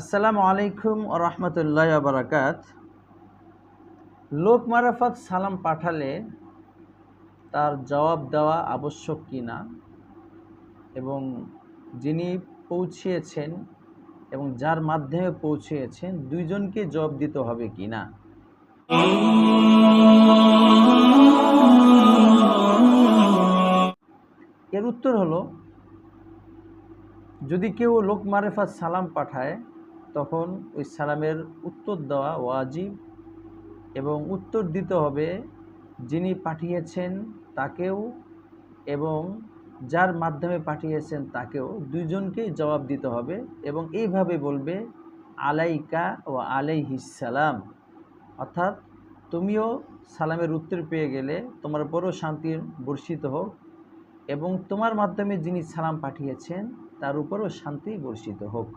আসসালামু আলাইকুম রহমতুল্লাহ বারাকাত। লোক মারাফাত সালাম পাঠালে তার জবাব দেওয়া আবশ্যক কি না? এবং যিনি পৌঁছিয়েছেন এবং যার মাধ্যমে পৌঁছিয়েছেন দুইজনকে জবাব দিতে হবে কি না? এর উত্তর হলো, যদি কেউ লোক মারেফাত সালাম পাঠায় তখন ওই সালামের উত্তর দেওয়া ওয়াজিব এবং উত্তর দিতে হবে যিনি পাঠিয়েছেন তাকেও এবং যার মাধ্যমে পাঠিয়েছেন তাকেও। দুইজনকেই জবাব দিতে হবে এবং এইভাবে বলবে, আলাইকা ও আলাইহিসালাম অর্থাৎ তুমিও সালামের উত্তর পেয়ে গেলে তোমার উপরও শান্তি বর্ষিত হোক এবং তোমার মাধ্যমে যিনি সালাম পাঠিয়েছেন তার উপরও শান্তি বর্ষিত হোক।